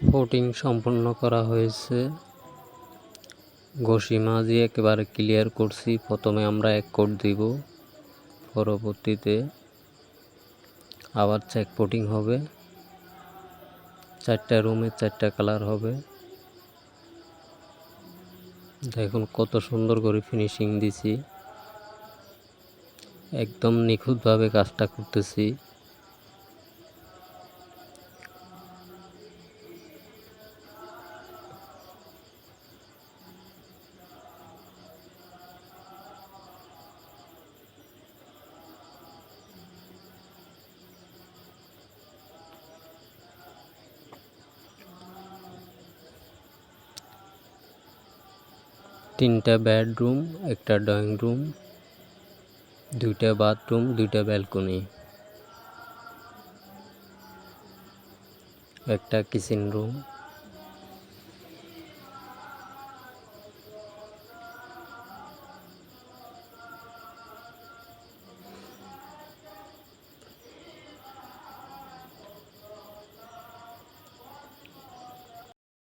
ফোটিং সম্পন্ন করা হয়েছে। ঘষি মাঝি একেবারে ক্লিয়ার করছি, প্রথমে আমরা এক কোট দিব, পরবর্তীতে আবার চেক পোটিং হবে। চারটা রুমে চারটা কালার হবে। দেখুন কত সুন্দর করে ফিনিশিং দিছি। একদম নিখুঁতভাবে কাজটা করতেছি। তিনটা বেডরুম একটা ড্রয়িং রুম দুইটা বাথরুম দুইটা ব্যালকনি একটা কিচেন রুম